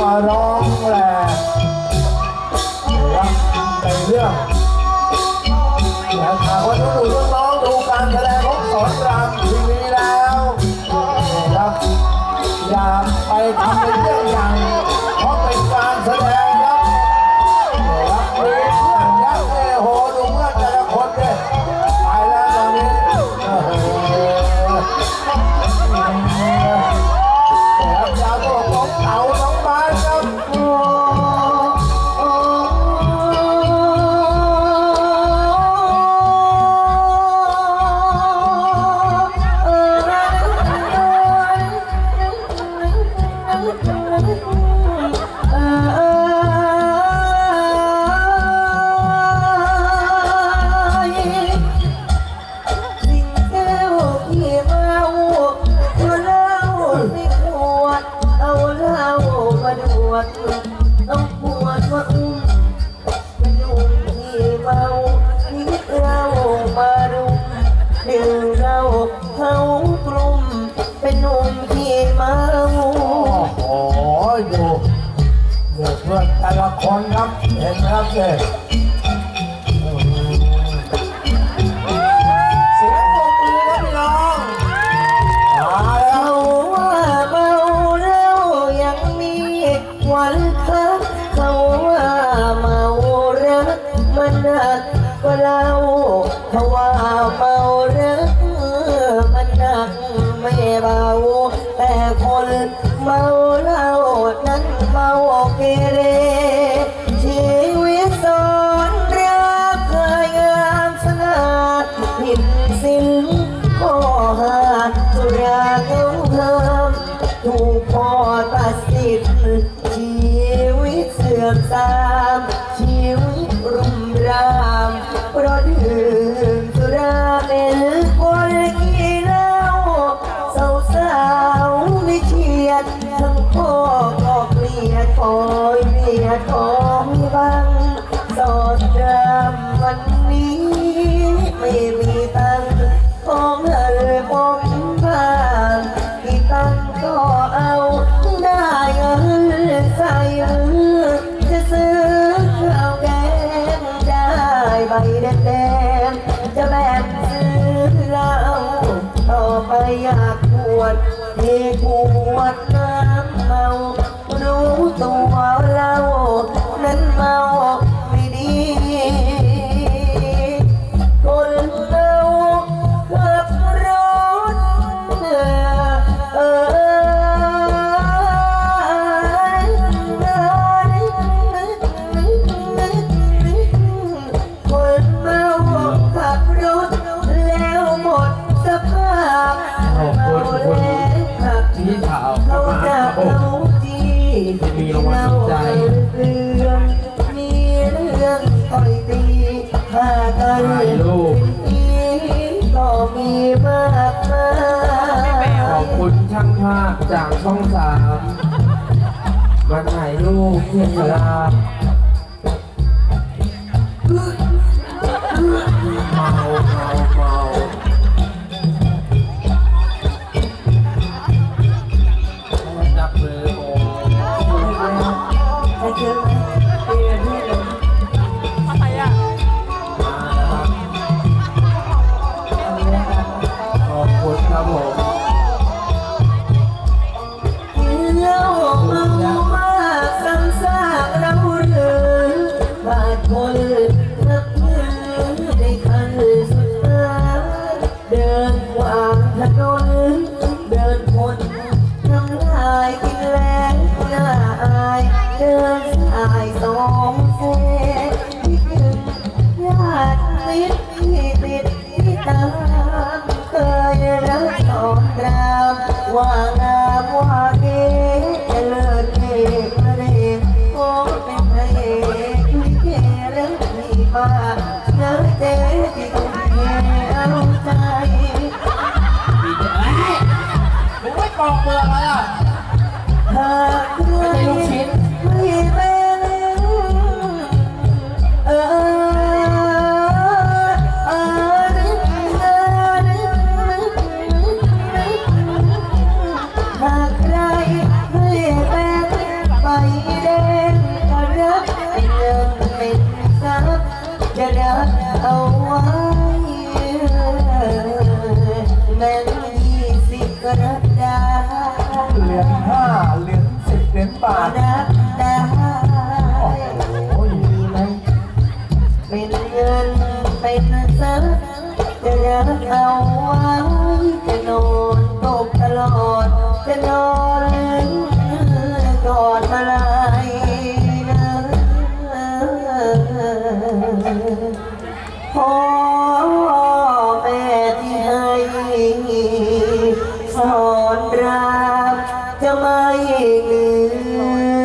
มาร้องแหละนะครับในเรื่องแล้วหากว่าทุกคนูน้องดูการแสดงของสอนรามทีวีแล้วนะครับอย่าไปทำเป็นเรื่องอย่างเพราะเป็นการแสดง อยู่เด็กเพื่อนแต่ละคนครับเห็นไหมครับเนี่ย ทั้งพ่อก็เกลียดคอยเรียดของบังสอดรามวันนี้ ไม่มีตังของเธอผมบ้างที่ตังก็เอาได้เงินใส่จะซื้อข้าแกงได้ใบแดงจะแบ่งซื้อเหล้าต่อไปอยากปวด เทขวดน้ำเมารู้ตัว ช่างภาพจากช่องสามมาถ่ายรูปเทียนเวลา เดินคนน้ำลายกินแรงหน้าอาย เดินสายสองเส้นที่หนึ่งญาติมิตรที่ติดที่ตามเคยรักสอนรามว่างามว่าเก๋เลิศเอกเรศโอ้เป็นพระเอกลิเกรักที่มา อกเปลือกเลยอะ ยญห้าเหรียญสิบเหรียญบาทรักได้โอ้ยดีไหมเป็นเงินเป็นทรัพย์จะรักเอาไว้จะนอนตกตลอดจะนอน You.